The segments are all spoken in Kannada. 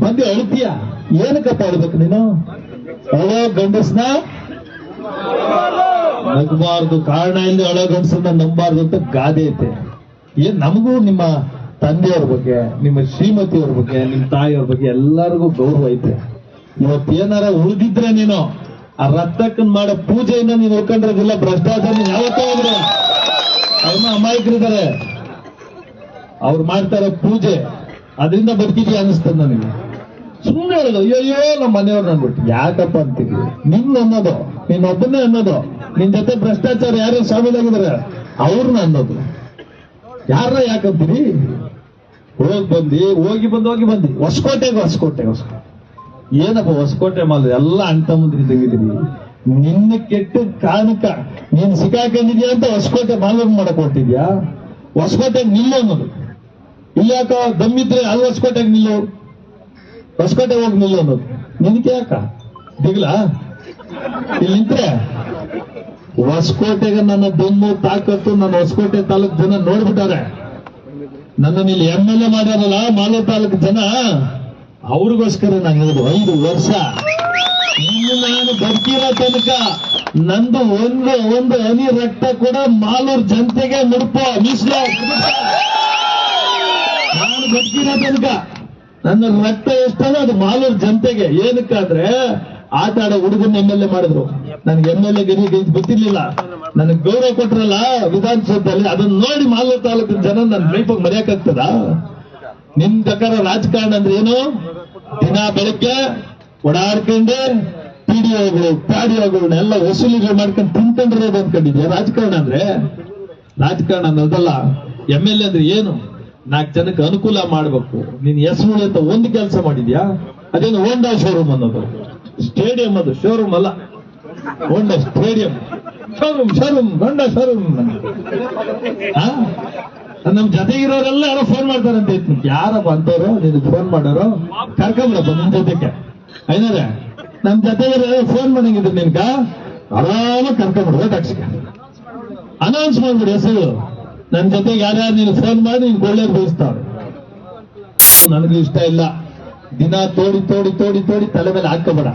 ಬಂದು ಅಳ್ತೀಯ ಏನಕ್ಕಪ್ಪ ಅಳ್ಬೇಕು ನೀನು? ಅಳೋ ಗಂಡಸ್ನ? ನಗಬಾರ್ದು. ಕಾರಣ ಇಲ್ಲಿ ಅಳೋ ಗಂಡಸನ್ನ ನಂಬಾರ್ದು ಅಂತ ಗಾದೆ ಐತೆ. ಏನ್ ನಮಗೂ ನಿಮ್ಮ ತಂದೆಯವ್ರ ಬಗ್ಗೆ, ನಿಮ್ಮ ಶ್ರೀಮತಿಯವ್ರ ಬಗ್ಗೆ, ನಿಮ್ಮ ತಾಯಿಯವ್ರ ಬಗ್ಗೆ ಎಲ್ಲರಿಗೂ ಗೌರವ ಐತೆ. ಇವತ್ತೇನಾರ ಉಳಿದಿದ್ರೆ ನೀನು, ಆ ರಕ್ತಕ್ಕನ್ ಮಾಡೋ ಪೂಜೆಯನ್ನ ನೀನು ಉಳ್ಕೊಂಡಿರೋದಿಲ್ಲ, ಭ್ರಷ್ಟಾಚಾರ ಯಾವತ್ತೋ ಹೋದ್ರೆ ಅವ್ರನ್ನ ಅಮಾಯಕರಿದ್ದಾರೆ. ಅವ್ರು ಮಾಡ್ತಾರೆ ಪೂಜೆ, ಅದರಿಂದ ಬದುಕಿದ್ಯಾ ಅನಿಸ್ತದ ನನಗೆ. ಸುಮ್ಮನೆ ಹೇಳೋದು ಅಯ್ಯೋ ನಮ್ಮ ಮನೆಯವ್ರು ಅನ್ಬಿಟ್ಟು ಯಾಕಪ್ಪ ಅಂತೀವಿ ನಿನ್ ಅನ್ನೋದು ನಿನ್ನ ಒಬ್ಬನೇ ಅನ್ನೋದು. ನಿನ್ ಜೊತೆ ಭ್ರಷ್ಟಾಚಾರ ಯಾರು ಶಾಮೀಲಾಗಿದ್ದಾರೆ ಅವ್ರನ್ನ ಅನ್ನೋದು. ಯಾರ ಯಾಕಂತೀರಿ ಹೋಗಿ ಬಂದಿ, ಹೋಗಿ ಬಂದು, ಹೋಗಿ ಬಂದಿ. ಹೊಸಕೋಟೆಗೆ ಹೊಸಕೋಟೆ ಹೊಸಕೋಟೆ ಏನಪ್ಪ ಹೊಸಕೋಟೆ ಮಾಲ್? ಎಲ್ಲ ಅಂತ ಮುಂದ್ರಿ ತೆಗಿದಿರಿ ನಿನ್ನ ಕೆಟ್ಟ ಕಾರಣಕ್ಕ ನೀನ್ ಸಿಕ್ಕಾಕೊಂಡಿದ್ಯಾ ಅಂತ ಹೊಸಕೋಟೆ ಮಾಲೂರು ಮಾಡಕ್ ಹೊಟ್ಟಿದ್ಯಾ ಹೊಸಕೋಟೆಗೆ ನಿಲ್ಲು ಅನ್ನೋದು. ಇಲ್ಲಾಕ ದಮ್ಮಿದ್ರೆ ಅಲ್ಲಿ ಹೊಸಕೋಟೆಗೆ ನಿಲ್ಲು? ಹೊಸಕೋಟೆ ಹೋಗಿ ನಿಲ್ಲು ಅನ್ನೋದು. ನಿನಗೆ ಯಾಕ? ದಿಗ್ಲ? ಇಲ್ಲಿ ಹೊಸಕೋಟೆಗೆ ನನ್ನ ಬೆನ್ನು, ತಾಕತ್ತು, ನನ್ನ ಹೊಸಕೋಟೆ ತಾಲೂಕು ಜನ ನೋಡ್ಬಿಟ್ಟಾರೆ. ನನ್ನನ್ನು ಇಲ್ಲಿ ಎಂ ಎಲ್ ಎ ಮಾಡ್ಯಾರಲ್ಲ, ಮಾಲೆ ತಾಲೂಕು ಜನ. ಅವ್ರಿಗೋಸ್ಕರ ನಾನು ಹೇಳಿದ್ರು ಐದು ವರ್ಷ. ಇನ್ನು ನಾನು ಬದುಕಿರೋ ತನಕ? ನಂದು ಒಂದು ಒಂದು ಹನಿ ರಕ್ತ ಕೂಡ ಮಾಲೂರ್ ಜನತೆಗೆ ಮುಡ್ಪ. ಮೀಸಲು. ನಾನು ಬದುಕಿರೋ ತನಕ? ನನ್ನ ರಕ್ತ ಎಷ್ಟಲ್ಲ ಅದು ಮಾಲೂರು ಜನತೆಗೆ. ಏನಕ್ಕಾದ್ರೆ ಆಟ ಆಡೋ ಹುಡುಗನ ಎಂ ಎಲ್ ಎ ಮಾಡಿದ್ರು. ನನ್ಗೆ ಎಂ ಎಲ್ ಎ ಗಿರಿ ಗೊತ್ತಿರ್ಲಿಲ್ಲ. ನನಗೆ ಗೌರವ ಕೊಟ್ರಲ್ಲ ವಿಧಾನಸೌಧದಲ್ಲಿ. ಅದನ್ನ ನೋಡಿ ಮಾಲೂರು ತಾಲೂಕಿನ ಜನ ನನ್ನ ಲೈಫಾಗಿ ಮರೆಯಕ್ಕಾಗ್ತದ ನಿನ್ ಪ್ರಕಾರ ರಾಜಕಾರಣ ಅಂದ್ರೆ ಏನು? ದಿನ ಬೆಳಗ್ಗೆ ಪ್ಯಾಡಿ ಪಿಡಿಒಗಳು ಪ್ಯಾಡಿಒಗಳನ್ನೆಲ್ಲ ವಸೂಲಿಗಳು ಮಾಡ್ಕೊಂಡು ತಿನ್ಕೊಂಡಿರೋದು ಅನ್ಕೊಂಡಿದ್ಯಾ ರಾಜಕಾರಣ ಅಂದ್ರೆ? ರಾಜಕಾರಣ ಅನ್ನೋದಲ್ಲ ಎಂ ಎಲ್ ಎ ಅಂದ್ರೆ ಏನು? ನಾಲ್ಕು ಜನಕ್ಕೆ ಅನುಕೂಲ ಮಾಡ್ಬೇಕು. ನೀನ್ ಹೆಸರು ಅಂತ ಒಂದು ಕೆಲಸ ಮಾಡಿದ್ಯಾ? ಅದೇನು ಹೋಂಡಾ ಶೋರೂಮ್ ಅನ್ನೋದು? ಸ್ಟೇಡಿಯಂ ಅದು ಶೋರೂಮ್ ಅಲ್ಲ. Honda stadium showroom showroom Honda showroom ನಮ್ ಜೊತೆಗಿರೋರೆಲ್ಲ ಯಾರೋ ಫೋನ್ ಮಾಡ್ತಾರಂತ ಯಾರಪ್ಪ ಅಂತವ್ರು? ನೀನು ಫೋನ್ ಮಾಡೋರು? ಕರ್ಕೊಂಬಿಡಪ್ಪ ನಿಮ್ ಜೊತೆಗೆ. ಐನರೇ ನಮ್ ಜೊತೆಗಿರೋ ಫೋನ್ ಮಾಡಂಗಿದ್ರು ನಿನ್ಗ? ಆರಾಮ ಕರ್ಕೊಂಬಿಡ್ಬೇಕು ಟ್ಯಾಕ್ಸಿಗೆ ಅನೌನ್ಸ್ ಮಾಡ್ಬಿಡಿ ಹೆಸರು ನನ್ ಜೊತೆಗೆ ಯಾರ್ಯಾರು ನೀನು ಫೋನ್ ಮಾಡಿ ನೀನು ಒಳ್ಳೆ ಬಯಸ್ತಾವೆ ನನಗೂ ಇಷ್ಟ ಇಲ್ಲ. ದಿನ ತೋಡಿ ತೋಡಿ ತೋಡಿ ತೋಡಿ ತಲೆ ಮೇಲೆ ಹಾಕಬೇಡ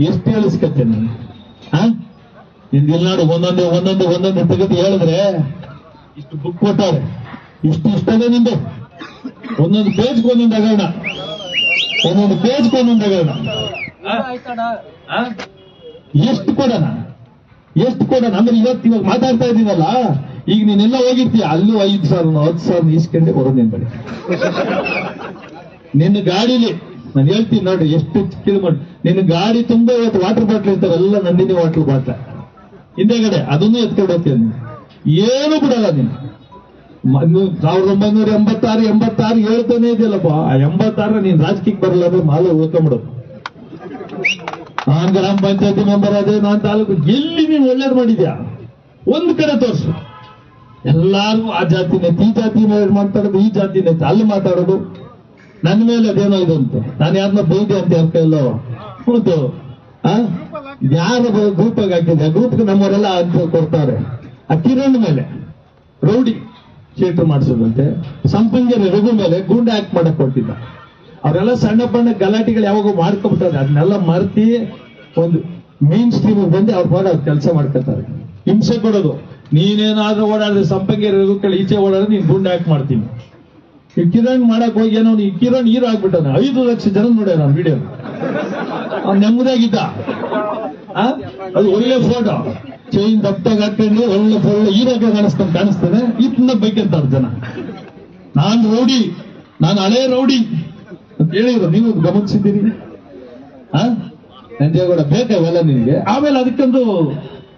ಎಷ್ಟು ಹೇಳಿಸ್ಕತ್ತೆ ನೀನು? ಹಾ ನಿಂದ ನೋಡು ಒಂದೊಂದು ಒಂದೊಂದು ಒಂದೊಂದು ತೆಗೆದು ಹೇಳಿದ್ರೆ ಇಷ್ಟು ಬುಕ್ ಕೊಟ್ಟವ್ರೆ. ಇಷ್ಟು ಇಷ್ಟನೇ ನಿಂದು? ಒಂದೊಂದು ಪೇಜ್ ಒಂದೊಂದು ಹಗರಣ. ಒಂದೊಂದು ಪೇಜ್ ಒಂದೊಂದು ಆ? ಎಷ್ಟು ಕೊಡೋಣ? ಎಷ್ಟು ಕೊಡೋಣ? ಅಂದ್ರೆ ಇವತ್ತು ಇವಾಗ ಮಾತಾಡ್ತಾ ಇದೀವಲ್ಲ? ಈಗ ನೀನೆಲ್ಲ ಹೋಗಿರ್ತೀಯ? ಅಲ್ಲೂ ಐದು ಸಾವಿರ ಹತ್ತು ಸಾವಿರ ಈಸ್ಕೊಂಡೆ ಬರೋದು ನಿನ್ ಬಳಿ. ನಿನ್ನ ಗಾಡಿಲಿ, ನಾನು ಹೇಳ್ತೀನಿ ನೋಡಿ, ಎಷ್ಟು ಕಿಲೋಮೀಟರ್, ನಿನ್ನ ಗಾಡಿ ತುಂಬಾ ಇವತ್ತು ವಾಟರ್ ಬಾಟ್ಲ್ ಇರ್ತಾವೆಲ್ಲ ನಂದಿನಿ ವಾಟರ್ ಬಾಟ್ಲ್ ಹಿಂದೆಗಡೆ, ಅದನ್ನು ಎತ್ಕೊಂಡು ಹೋಗ್ತೀನಿ. ಏನು ಬಿಡಲ್ಲ ನೀನು. ಸಾವಿರದ ಒಂಬೈನೂರ ಎಂಬತ್ತಾರು ಎಂಬತ್ತಾರು ಹೇಳ್ತಾನೆ ಇದೆಯಲ್ಲಪ್ಪ. ಆ ಎಂಬತ್ತಾರ ನೀನ್ ರಾಜಕೀಯಕ್ಕೆ ಬರಲ್ಲ ಅಂದ್ರೆ ಮಾಲು ಉಳ್ಕೊಂಬಿಡು. ನಾನ್ ಗ್ರಾಮ ಪಂಚಾಯತಿ ಮೆಂಬರ್ ಅದೇ ನಾನ್ ತಾಲೂಕು ಎಲ್ಲಿ ನೀನು ಒಳ್ಳೇದು ಮಾಡಿದ್ಯಾ? ಒಂದ್ ಕಡೆ ತೋರ್ಸು. ಎಲ್ಲಾರ್ಗು ಆ ಜಾತಿನೇ, ಈ ಜಾತಿ ಮಾತಾಡೋದು, ಈ ಜಾತಿನೇ ಅಲ್ಲಿ ಮಾತಾಡೋದು. ನನ್ನ ಮೇಲೆ ಅದೇನೋ ಇದು ಅಂತ ನಾನು ಯಾರನ್ನ ಬೈದೆ ಅಂತ ಯಾರ ಕೈಯಲ್ಲೋ ಹೌದು ಆ? ಗ್ರೂಪ್ ಆಗಿ ಹಾಕಿದೆ ಗ್ರೂಪ್ಗೆ ನಮ್ಮವರೆಲ್ಲ ಅಂತ ಕೊಡ್ತಾರೆ. ಆ ಕಿರಣ್ ಮೇಲೆ, ರೌಡಿ ಥಿಯೇಟರ್ ಮಾಡಿಸೋದಂತೆ, ಸಂಪಂಗಿರ ರಘು ಮೇಲೆ ಗೂಂಡೆ ಆಕ್ಟ್ ಮಾಡಕ್ ಕೊಟ್ಟಿದ್ದ. ಅವರೆಲ್ಲ ಸಣ್ಣ ಪಣ್ಣ ಗಲಾಟೆಗಳು ಯಾವಾಗ ಮಾಡ್ಕೊಬಿಟ್ಟಾರೆ ಅದನ್ನೆಲ್ಲ ಮರ್ತಿ ಒಂದು ಮೇನ್ ಸ್ಟ್ರೀಮ್ ಬಂದು ಅವ್ರ ಪಾಡ ಕೆಲಸ ಮಾಡ್ಕೊತಾರೆ ಹಿಂಸೆ ಕೊಡೋದು. ನೀನೇನಾದ್ರೂ ಓಡಾಡಿದ್ರೆ ಸಂಪಂಗಿ ಕೇಳಿ, ಈಚೆ ಓಡಾಡಿದ್ರೆ ನೀನ್ ಗುಂಡ್ ಆಕ್ಟ್ ಮಾಡ್ತೀನಿ. ಈ ಕಿರಣ್ ಮಾಡಕ್ ಹೋಗಿ ಏನೋ ಈ ಕಿರಣ್ ಹೀರೋ ಐದು ಲಕ್ಷ ಜನ ನೋಡ್ಯಾರ ನಾನು ವಿಡಿಯೋ ಅವ್ನು ನೆಮ್ಮದಿಯಾಗಿದ್ದ. ಆ? ಅದು ಒಳ್ಳೆ ಫೋಟೋ ಚೈನ್ ದಪ್ಪಾಗ ಹಾಕೊಂಡು ಒಳ್ಳೆ ಒಳ್ಳೆ ಈರಾಗ ಕಾಣಿಸ್ತಾನೆ ಕಾಣಿಸ್ತದೆ. ಇದನ್ನ ಬೇಕಂತಾರೆ ಜನ. ನಾನ್ ರೌಡಿ. ನಾನು ಹಳೇ ರೌಡಿ. ಅಂತ ಹೇಳಿದ್ರು. ನೀವು ಗಮನಿಸಿದ್ದೀರಿ? ನಂಜೇಗೌಡ ಬೇಕಾವೆಲ್ಲ ನಿನಗೆ? ಆಮೇಲೆ ಅದಕ್ಕೊಂದು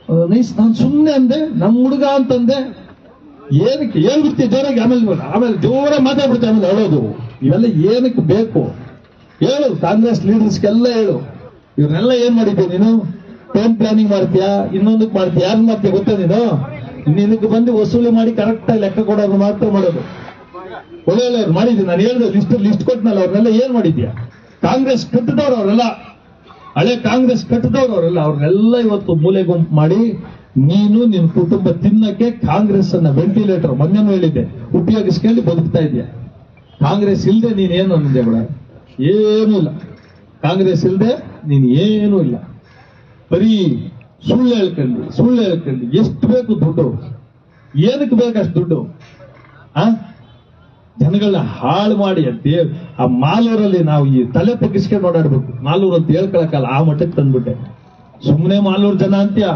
ನಾನು ಸುಮ್ಮನೆ ಅಂದೆ ನಮ್ಮ ಹುಡುಗ ಅಂತಂದೆ, ಏನಕ್ಕೆ ಬಿಡ್ತಿ? ಜೋರಾಗಿ ಆಮೇಲೆ. ಆಮೇಲೆ ಜೋರ ಮಾತಾಡ್ಬಿಡ್ತೀವಿ ಆಮೇಲೆ ಹೇಳೋದು ಇವೆಲ್ಲ ಏನಕ್ಕೆ ಬೇಕು? ಹೇಳು, ಕಾಂಗ್ರೆಸ್ ಲೀಡರ್ಸ್ಗೆಲ್ಲ ಹೇಳು. ಇವ್ರನ್ನೆಲ್ಲ ಏನ್ ಮಾಡಿದ್ದೆ ನೀನು? ಟೈಮ್ ಪ್ಲಾನಿಂಗ್ ಮಾಡ್ತೀಯಾ? ಇನ್ನೊಂದಕ್ಕೆ ಮಾಡ್ತೀಯ? ಯಾರು ಮಾಡ್ತೀಯ ಗೊತ್ತಾ ನೀನು? ನಿನಗೆ ಬಂದು ವಸೂಲಿ ಮಾಡಿ ಕರೆಕ್ಟ್ ಆಗಿ ಲೆಕ್ಕ ಕೊಡೋದು ಮಾತ್ರ ಮಾಡೋದು. ಒಳ್ಳೆ ಒಳ್ಳೆಯವ್ರು ಮಾಡಿದ್ದೀನಿ ನಾನು ಹೇಳಿದೆ ಲಿಸ್ಟ್ ಲಿಸ್ಟ್ ಕೊಟ್ಟನಲ್ಲ ಅವ್ರನ್ನೆಲ್ಲ ಏನ್ ಮಾಡಿದ್ಯಾ? ಕಾಂಗ್ರೆಸ್ ಕಟ್ಟದವ್ರು ಅವರೆಲ್ಲ ಹಳೆ ಕಾಂಗ್ರೆಸ್ ಕಟ್ಟದವ್ರು ಅವರೆಲ್ಲ ಅವ್ರನ್ನೆಲ್ಲ ಇವತ್ತು ಮೂಲೆ ಗುಂಪು ಮಾಡಿ, ನೀನು ನಿನ್ ಕುಟುಂಬ ತಿನ್ನಕ್ಕೆ ಕಾಂಗ್ರೆಸ್ ಅನ್ನ ವೆಂಟಿಲೇಟರ್ ಮೊನ್ನೆನೂ ಹೇಳಿದ್ದೆ. ಉಪಯೋಗಿಸ್ಕೊಂಡು ಬದುಕ್ತಾ ಇದೆಯಾ ಕಾಂಗ್ರೆಸ್ ಇಲ್ಲದೆ ನೀನೇನು ಅನ್ನಿದೆ ಕೂಡ ಏನೂ ಇಲ್ಲ. ಕಾಂಗ್ರೆಸ್ ಇಲ್ಲದೆ ನೀನ್ ಏನೂ ಇಲ್ಲ. ಬರೀ ಸುಳ್ಳು ಹೇಳ್ಕೊಂಡು ಸುಳ್ಳು ಹೇಳ್ಕೊಂಡು ಎಷ್ಟು ಬೇಕು ದುಡ್ಡು? ಏನಕ್ಕೆ ಬೇಕಷ್ಟು ದುಡ್ಡು? ಆ? ಜನಗಳನ್ನ ಹಾಳು ಮಾಡಿ ದೇವ್, ಆ ಮಾಲೂರಲ್ಲಿ ನಾವು ಈ ತಲೆ ತಗ್ಗಿಸ್ಕೊಂಡು ಓಡಾಡ್ಬೇಕು. ಮಾಲೂರು ಅಂತ ಹೇಳ್ಕೊಳಕಲ್ಲ ಆ ಮಟ್ಟಕ್ಕೆ ತಂದ್ಬಿಟ್ಟೆ. ಸುಮ್ಮನೆ ಮಾಲೂರು ಜನ ಅಂತ್ಯ,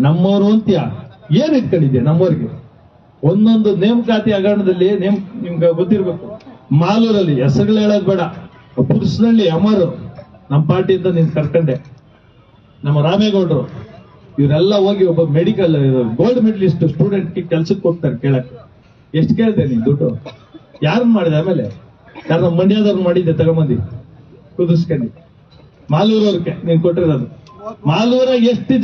ನಮ್ಮವರು ಅಂತ್ಯ. ಏನ್ ಇಟ್ಕೊಂಡಿದ್ಯಾ ನಮ್ಮವ್ರಿಗೆ? ಒಂದೊಂದು ನೇಮಕಾತಿ ಹಗರಣದಲ್ಲಿ ನೇಮ್ ನಿಮ್ಗೆ ಗೊತ್ತಿರ್ಬೇಕು. ಮಾಲೂರಲ್ಲಿ ಹೆಸರುಗಳು ಹೇಳೋದು ಬೇಡ. ಪುರುಷನಲ್ಲಿ ಅಮರು ನಮ್ಮ ಪಾರ್ಟಿಯಿಂದ ನೀನ್ ಕರ್ಕೊಂಡೆ. ನಮ್ಮ ರಾಮೇಗೌಡರು, ಇವರೆಲ್ಲ ಹೋಗಿ ಒಬ್ಬ ಮೆಡಿಕಲ್ ಗೋಲ್ಡ್ ಮೆಡಲಿಸ್ಟ್ ಸ್ಟೂಡೆಂಟ್ಗೆ ಕೆಲ್ಸಕ್ಕೆ ಹೋಗ್ತಾರೆ ಕೇಳಕ್ಕೆ. ಎಷ್ಟು ಕೇಳಿದೆ ನೀನು ದುಡ್ಡು? ಯಾರನ್ನ ಮಾಡಿದೆ ಆಮೇಲೆ? ಯಾರ ಮಂಡ್ಯದವ್ರು ಮಾಡಿದ್ದೆ ತಗೊಂಬಂದಿ? ಕುದಿಸ್ಕೊಂಡು. ಮಾಲೂರವ್ರಿಗೆ ನೀನ್ ಕೊಟ್ಟಿರೋದು. ಮಾಲೂರಾಗ ಎಷ್ಟು